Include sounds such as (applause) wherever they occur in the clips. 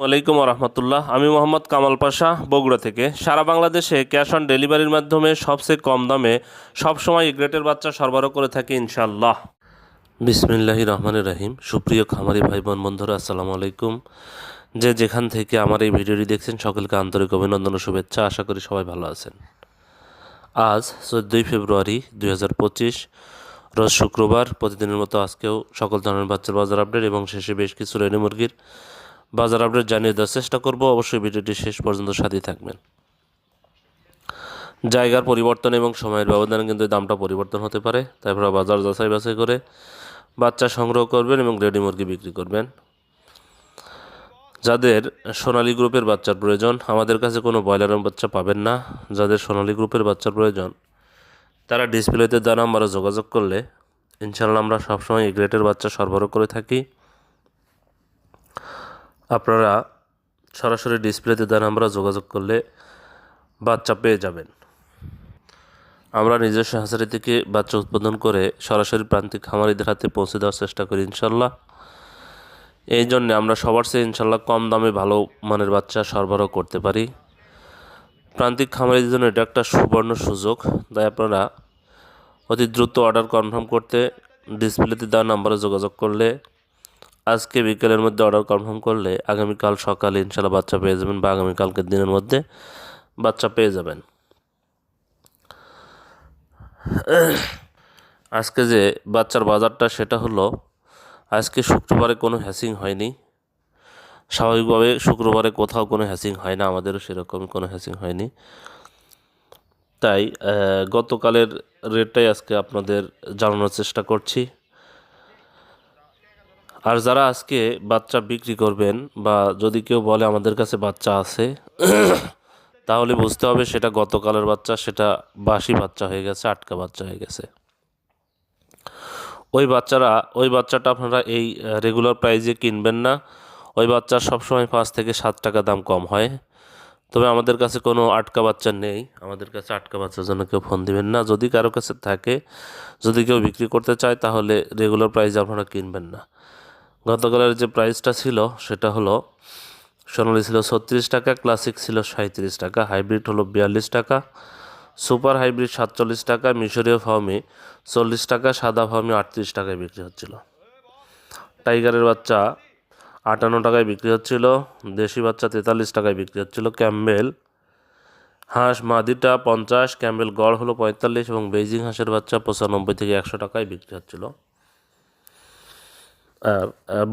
ওয়ালাইকুম রহমতুল্লাহ আমি মোহাম্মদ কামাল পাশা, বগুড়া থেকে। সারা বাংলাদেশে ক্যাশ অন ডেলিভারির মাধ্যমে সবচেয়ে কম দামে সবসময় গ্রেটের বাচ্চা সরবরাহ করে থাকি ইনশাল্লাহ বিসমিল্লাহি রহমানির রহিম। সুপ্রিয় খামারি ভাই বোন বন্ধুরা, আসসালামু আলাইকুম। যে যেখান থেকে আমার এই ভিডিওটি দেখছেন, সকলকে আন্তরিক অভিনন্দন ও শুভেচ্ছা। আশা করি সবাই ভালো আছেন। আজ চোদ্দোই ফেব্রুয়ারি দুই হাজার পঁচিশ, রোজ শুক্রবার। প্রতিদিনের মতো আজকেও সকল ধরনের বাচ্চার বাজার আপডেট এবং শেষে বেশ কিছু রেণু মুরগির বাজার আপডেট জানিয়ে দেওয়ার চেষ্টা করব। অবশ্যই ভিডিওটি শেষ পর্যন্ত সাথেই থাকবেন। জায়গার পরিবর্তন এবং সময়ের ব্যবধানে কিন্তু দামটা পরিবর্তন হতে পারে। তারপরে বাজার যাচাই বাছাই করে বাচ্চা সংগ্রহ করবেন এবং রেডি মুরগি বিক্রি করবেন। যাদের সোনালী গ্রুপের বাচ্চার প্রয়োজন, আমাদের কাছে কোনো ব্রয়লারের বাচ্চা পাবেন না। যাদের সোনালী গ্রুপের বাচ্চার প্রয়োজন, তারা ডিসপ্লেতে দ্বারা আমরা যোগাযোগ করলে ইনশাল্লাহ আমরা সবসময় এই গ্রেটের বাচ্চা সরবরাহ করে থাকি। আপনারা সরাসরি ডিসপ্লেতে দেন আমরা যোগাযোগ করলে বাচ্চা পেয়ে যাবেন। আমরা নিজস্ব হাঁসারি থেকে বাচ্চা উৎপাদন করে সরাসরি প্রান্তিক খামারিদের হাতে পৌঁছে দেওয়ার চেষ্টা করি ইনশাল্লাহ এই জন্যে আমরা সবার চেয়ে ইনশাল্লাহ কম দামে ভালো মানের বাচ্চা সরবরাহ করতে পারি। প্রান্তিক খামারিদের জন্য এটা একটা সুবর্ণ সুযোগ। তাই আপনারা অতি দ্রুত অর্ডার কনফার্ম করতে ডিসপ্লেতে দেওয়া নাম্বারে যোগাযোগ করলে আজকে বিকেলের মধ্যে অর্ডার কনফার্ম করলে আগামীকাল সকালে ইনশাল্লাহ বাচ্চা পেয়ে যাবেন বা আগামীকালকের দিনের মধ্যে বাচ্চা পেয়ে যাবেন। আজকে যে বাচ্চার বাজারটা সেটা হলো, আজকে শুক্রবারে কোনো হ্যাসিং হয়নি। স্বাভাবিকভাবে শুক্রবারে কোথাও কোনো হ্যাসিং হয় না, আমাদেরও সেরকমই কোনো হ্যাসিং হয়নি। তাই গতকালের রেটটাই আজকে আপনাদের জানানোর চেষ্টা করছি। আর যারা আজকে বাচ্চা বিক্রি করবেন বা যদি কেউ বলে আমাদের কাছে বাচ্চা আছে, তাহলে বুঝতে হবে সেটা গতকালের বাচ্চা, সেটা বাসি বাচ্চা হয়ে গেছে, আটকা বাচ্চা হয়ে গেছে। ওই বাচ্চারা, ওই বাচ্চাটা আপনারা এই রেগুলার প্রাইজে কিনবেন না। ওই বাচ্চার সবসময় পাঁচ থেকে সাত টাকা দাম কম হয়। তবে আমাদের কাছে কোনো আটকা বাচ্চা নেই। আমাদের কাছে আটকা বাচ্চার জন্য কেউ ফোন দিবেন না। যদি কারও কাছে থাকে, যদি কেউ বিক্রি করতে চায়, তাহলে রেগুলার প্রাইস আপনারা কিনবেন না। গতকালের যে প্রাইসটা ছিল, সেটা হলো, সোনালি ছিল ছত্রিশ টাকা ক্লাসিক ছিল সাঁত্রিশ টাকা হাইব্রিড হলো বিয়াল্লিশ টাকা সুপার হাইব্রিড সাতচল্লিশ টাকা, মিশরীয় ফার্মে চল্লিশ টাকা, সাদা ফার্মে আটত্রিশ টাকায় বিক্রি হচ্ছিল। টাইগারের বাচ্চা আটান্ন টাকায় বিক্রি হচ্ছিল, দেশি বাচ্চা তেতাল্লিশ টাকায় বিক্রি হচ্ছিল, ক্যাম্বেল হাঁস মাদিটা পঞ্চাশ, ক্যাম্বেল গড় হলো পঁয়তাল্লিশ এবং বেইজিং হাঁসের বাচ্চা পঁচানব্বই থেকে একশো টাকায় বিক্রি হচ্ছিল।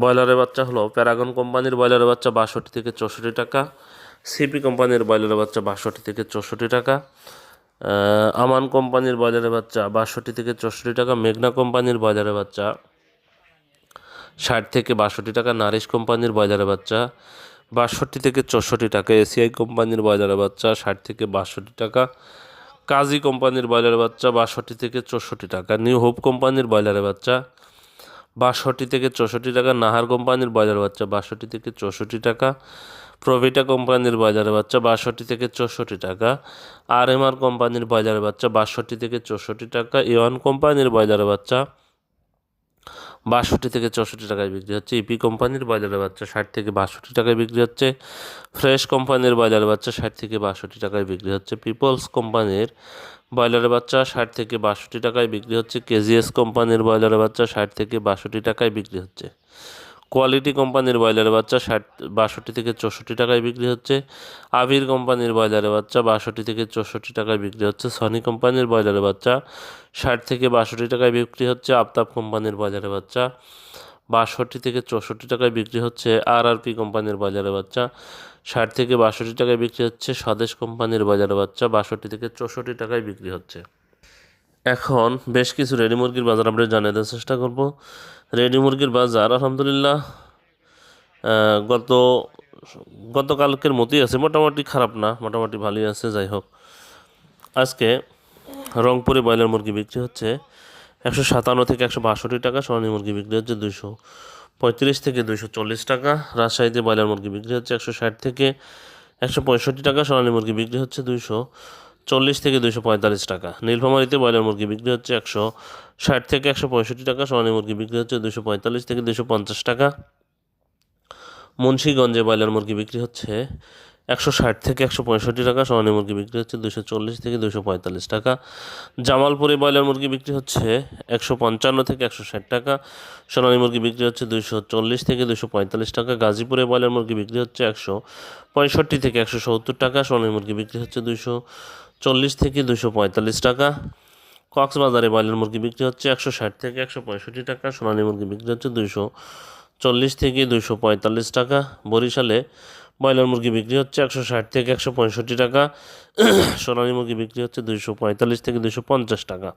ব্রয়লারের বাচ্চা হলো প্যারাগন কোম্পানির ব্রয়লারের বাচ্চা বাষট্টি থেকে চৌষট্টি টাকা, সিপি কোম্পানির ব্রয়লারের বাচ্চা বাষট্টি থেকে চৌষট্টি টাকা আমান কোম্পানির ব্রয়লারের বাচ্চা বাষট্টি থেকে চৌষট্টি টাকা, মেঘনা কোম্পানির ব্রয়লারের বাচ্চা ষাট থেকে বাষট্টি টাকা, নারিশ কোম্পানির ব্রয়লারের বাচ্চা বাষট্টি থেকে চৌষট্টি টাকা, এসিআই কোম্পানির ব্রয়লারের বাচ্চা ষাট থেকে বাষট্টি টাকা, কাজী কোম্পানির ব্রয়লারের বাচ্চা বাষট্টি থেকে চৌষট্টি টাকা, নিউ হোপ কোম্পানির ব্রয়লারের বাচ্চা বাষট্টি থেকে চৌষট্টি টাকা নাহার কোম্পানির বাজার বাচ্চা, বাষট্টি থেকে চৌষট্টি টাকা। প্রভিটা কোম্পানির বাজারে বাচ্চা, বাষট্টি থেকে চৌষট্টি টাকা। আর এম আর কোম্পানির বাজারে বাচ্চা, বাষট্টি থেকে চৌষট্টি টাকা। ইওয়ান কোম্পানির বাজারে বাচ্চা বাষট্টি থেকে চৌষট্টি টাকায় বিক্রি হচ্ছে। ইপি কোম্পানির বাজারে বাচ্চা ষাট থেকে বাষট্টি টাকায় বিক্রি হচ্ছে। ফ্রেশ কোম্পানির বাজারে বাচ্চা ষাট থেকে বাষট্টি টাকায় বিক্রি হচ্ছে। পিপলস কোম্পানির ব্রয়লারের বাচ্চা ষাট থেকে বাষট্টি টাকায় বিক্রি হচ্ছে। কেজিএস কোম্পানির ব্রয়লারের বাচ্চা ষাট থেকে বাষট্টি টাকায় বিক্রি হচ্ছে। কোয়ালিটি কোম্পানির ব্রয়লারের বাচ্চা ষাট, বাষট্টি থেকে চৌষট্টি টাকায় বিক্রি হচ্ছে। আবির কোম্পানির ব্রয়লারের বাচ্চা বাষট্টি থেকে চৌষট্টি টাকায় বিক্রি হচ্ছে। সনি কোম্পানির ব্রয়লারের বাচ্চা ষাট থেকে বাষট্টি টাকায় বিক্রি হচ্ছে। আফতাব কোম্পানির ব্রয়লারের বাচ্চা বাষট্টি থেকে চৌষট্টি টাকায় বিক্রি হচ্ছে। আর আর পি কোম্পানির বাজারে বাচ্চা ষাট থেকে বাষট্টি টাকায় বিক্রি হচ্ছে। স্বদেশ কোম্পানির বাজারে বাচ্চা বাষট্টি থেকে চৌষট্টি টাকায় বিক্রি হচ্ছে। এখন বেশ কিছু রেডি মুরগির বাজার আমরা জানিয়ে দেওয়ার চেষ্টা করব। রেডি মুরগির বাজার, আলহামদুলিল্লাহ গত, গতকালকের মতোই আছে, মোটামুটি খারাপ না, মোটামুটি ভালোই আছে, যাই হোক। আজকে রংপুরে ব্রয়লার মুরগি বিক্রি হচ্ছে একশো সাতান্ন থেকে একশো বাষট্টি টাকা, সোনালী মুরগি বিক্রি হচ্ছে দুশো পঁয়ত্রিশ থেকে দুশো চল্লিশ টাকা, রাজশাহীতে ব্রয়লার মুরগি বিক্রি হচ্ছে একশো ষাট থেকে একশো পঁয়ষট্টি টাকা, সোনালী মুরগি বিক্রি হচ্ছে দুশো চল্লিশ থেকে দুশো পঁয়তাল্লিশ টাকা। নীলফামারিতে ব্রয়লার মুরগি বিক্রি হচ্ছে একশো ষাট থেকে একশো পঁয়ষট্টি টাকা সোনালী মুরগি বিক্রি হচ্ছে দুশো পঁয়তাল্লিশ থেকে দুশো পঞ্চাশ টাকা। মুন্সীগঞ্জে ব্রয়লার মুরগি বিক্রি হচ্ছে একশো ষাট থেকে একশো পঁয়ষট্টি টাকা, সোনালী মুরগি বিক্রি হচ্ছে দুশো চল্লিশ থেকে দুশো পঁয়তাল্লিশ টাকা। জামালপুরে ব্রয়লার মুরগি বিক্রি হচ্ছে একশো পঞ্চান্ন থেকে একশো ষাট টাকা, সোনালী মুরগি বিক্রি হচ্ছে দুশো চল্লিশ থেকে দুশো পঁয়তাল্লিশ টাকা। গাজীপুরে ব্রয়লার মুরগি বিক্রি হচ্ছে একশো পঁয়ষট্টি থেকে একশো সত্তর টাকা, সোনালী মুরগি বিক্রি হচ্ছে দুশো চল্লিশ থেকে দুশো পঁয়তাল্লিশ টাকা। কক্সবাজারে ব্রয়লার মুরগি বিক্রি হচ্ছে একশো ষাট থেকে একশো পঁয়ষট্টি টাকা, সোনালী মুরগি বিক্রি হচ্ছে দুশো চল্লিশ থেকে দুশো পঁয়তাল্লিশ টাকা। বরিশালে ব্রয়লার মুরগি বিক্রি হচ্ছে একশো ষাট থেকে একশো পঁয়ষট্টি টাকা। (clears throat) সোনালি মুরগি বিক্রি হচ্ছে দুশো পঁয়তাল্লিশ থেকে দুশো পঞ্চাশ টাকা।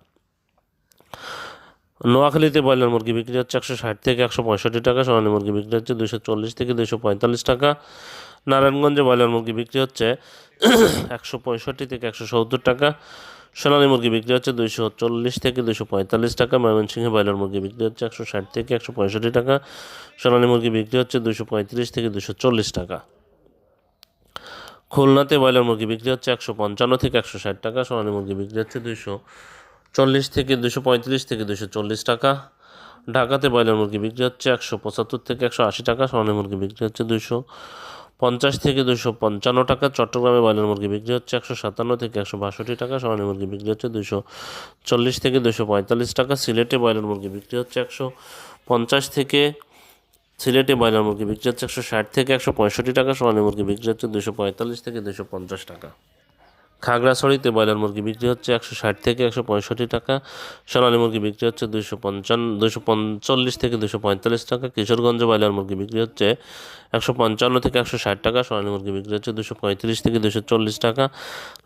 নোয়াখালীতে ব্রয়লার মুরগি বিক্রি হচ্ছে একশো ষাট থেকে একশো পঁয়ষট্টি টাকা, সোনালী মুরগি বিক্রি হচ্ছে দুশো চল্লিশ থেকে দুশো পঁয়তাল্লিশ টাকা। নারায়ণগঞ্জে ব্রয়লার মুরগি বিক্রি হচ্ছে (clears throat) একশো পঁয়ষট্টি থেকে একশো সত্তর টাকা, সোনালী মুরগি বিক্রি হচ্ছে দুশো চল্লিশ থেকে দুশো পঁয়তাল্লিশ টাকা, ময়মনসিংহে ব্রয়লার মুরগি বিক্রি হচ্ছে একশো ষাট থেকে একশো পঁয়ষট্টি টাকা, সোনালী মুরগি বিক্রি হচ্ছে দুশো পঁয়ত্রিশ থেকে দুশো চল্লিশ টাকা। খুলনাতে ব্রয়লার মুরগি বিক্রি হচ্ছে একশো পঞ্চান্ন থেকে একশো ষাট টাকা, সোনালী মুরগি বিক্রি হচ্ছে দুশো চল্লিশ থেকে দুশো পঁয়ত্রিশ থেকে দুশো চল্লিশ টাকা। ঢাকাতে ব্রয়লার মুরগি বিক্রি হচ্ছে একশো পঁচাত্তর থেকে একশো আশি টাকা, সোনালী মুরগি বিক্রি হচ্ছে দুশো পঞ্চাশ থেকে দুশো পঞ্চান্ন টাকা। চট্টগ্রামে ব্রয়লার মুরগি বিক্রি হচ্ছে একশো সাতান্ন থেকে একশো বাষট্টি টাকা, সোনালী মুরগি বিক্রি হচ্ছে দুশো চল্লিশ থেকে দুশো পঁয়তাল্লিশ টাকা। সিলেটে ব্রয়লার মুরগি বিক্রি হচ্ছে একশো পঞ্চাশ থেকে সিলেটে ব্রয়লার মুরগি বিক্রি হচ্ছে একশো ষাট থেকে একশো পঁয়ষট্টি টাকা, সোনালী মুরগি বিক্রি হচ্ছে দুশো পঁয়তাল্লিশ থেকে দুশো পঞ্চাশ টাকা। খাগড়াছড়িতে ব্রয়লার মুরগি বিক্রি হচ্ছে একশো ষাট থেকে একশো পঁয়ষট্টি টাকা, সোনালী মুরগি বিক্রি হচ্ছে দুশো পঞ্চান্ন দুশো পঞ্চল্লিশ থেকে দুশো পঁয়তাল্লিশ টাকা, কিশোরগঞ্জে ব্রয়লার মুরগি বিক্রি হচ্ছে একশো পঞ্চান্ন থেকে একশো ষাট টাকা, সোনালী মুরগি বিক্রি হচ্ছে দুশো পঁয়ত্রিশ থেকে দুশো চল্লিশ টাকা,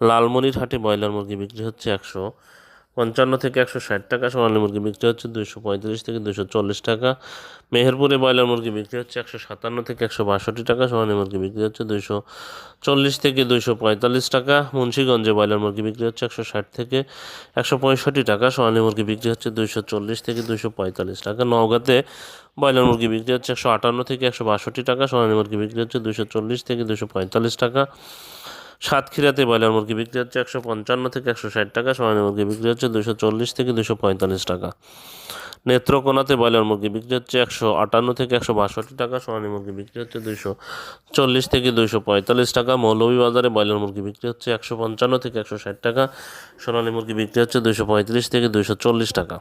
লালমনিরহাটে ব্রয়লার মুরগি বিক্রি হচ্ছে একশো পঞ্চান্ন থেকে একশো ষাট টাকা, সোনালী মুরগি বিক্রি হচ্ছে দুশো পঁয়ত্রিশ থেকে দুশো চল্লিশ টাকা। মেহেরপুরে ব্রয়লার মুরগি বিক্রি হচ্ছে একশো সাতান্ন থেকে একশো বাষট্টি টাকা, সোনালী মুরগি বিক্রি হচ্ছে দুশো চল্লিশ থেকে দুশো পঁয়তাল্লিশ টাকা। মুন্সীগঞ্জে ব্রয়লার মুরগি বিক্রি হচ্ছে একশো ষাট থেকে একশো পঁয়ষট্টি টাকা, সোনালী মুরগি বিক্রি হচ্ছে দুশো চল্লিশ থেকে দুশো পঁয়তাল্লিশ টাকা। নওগাঁতে ব্রয়লার মুরগি বিক্রি হচ্ছে একশো আটান্ন থেকে একশো বাষট্টি টাকা, সোনালী মুরগি বিক্রি হচ্ছে দুশো চল্লিশ থেকে দুশো পঁয়তাল্লিশ টাকা। সাতক্ষীরাতে ব্রয়লার মুরগি বিক্রি হচ্ছে একশো পঞ্চান্ন থেকে একশো ষাট টাকা, সোনালী মুরগি বিক্রি হচ্ছে দুশো চল্লিশ থেকে দুশো পঁয়তাল্লিশ টাকা। নেত্রকোনাতে ব্রয়লার মুরগি বিক্রি হচ্ছে একশো আটান্ন থেকে একশো বাষট্টি টাকা, সোনালী মুরগি বিক্রি হচ্ছে দুশো চল্লিশ থেকে দুশো পঁয়তাল্লিশ টাকা। মৌলভীবাজারে ব্রয়লার মুরগি বিক্রি হচ্ছে একশো পঞ্চান্ন থেকে একশো ষাট টাকা, সোনালী মুরগি বিক্রি হচ্ছে দুশো পঁয়ত্রিশ থেকে দুশো চল্লিশ টাকা।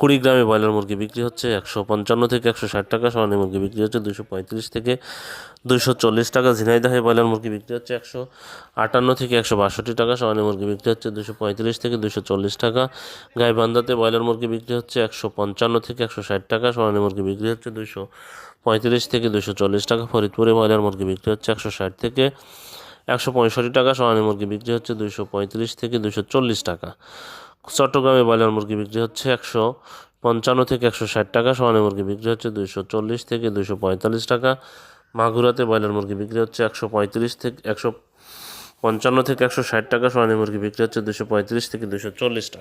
কুড়িগ্রামে ব্রয়লার মুরগি বিক্রি হচ্ছে একশো পঞ্চান্ন থেকে একশো ষাট টাকা, সোনালী মুরগি বিক্রি হচ্ছে দুশো পঁয়ত্রিশ থেকে দুশো চল্লিশ টাকা, ঝিনাইদহে ব্রয়লার মুরগি বিক্রি হচ্ছে একশো আটান্ন থেকে একশো বাষট্টি টাকা, সোনালী মুরগি বিক্রি হচ্ছে দুশো পঁয়ত্রিশ থেকে দুশো চল্লিশ টাকা। গাইবান্ধাতে ব্রয়লার মুরগি বিক্রি হচ্ছে একশো পঞ্চান্ন থেকে একশো ষাট টাকা, সোনালী মুরগি বিক্রি হচ্ছে দুশো পঁয়ত্রিশ থেকে দুশো চল্লিশ টাকা। ফরিদপুরে ব্রয়লার মুরগি বিক্রি হচ্ছে একশো ষাট থেকে একশো পঁয়ষট্টি টাকা, সোনালী মুরগি বিক্রি হচ্ছে দুশো পঁয়ত্রিশ থেকে দুশো চল্লিশ টাকা। চট্টগ্রামে ব্রয়লার মুরগি বিক্রি হচ্ছে একশো পঞ্চান্ন থেকে একশো ষাট টাকা সোয়ানে মুরগি বিক্রি হচ্ছে দুইশো চল্লিশ থেকে দুইশো পঁয়তাল্লিশ টাকা। মাগুরাতে ব্রয়লার মুরগি বিক্রি হচ্ছে একশো পঁয়ত্রিশ থেকে একশো পঞ্চান্ন থেকে একশো ষাট টাকা সোয়ানে মুরগি বিক্রি হচ্ছে দুশো পঁয়ত্রিশ থেকে দুশো চল্লিশ টাকা।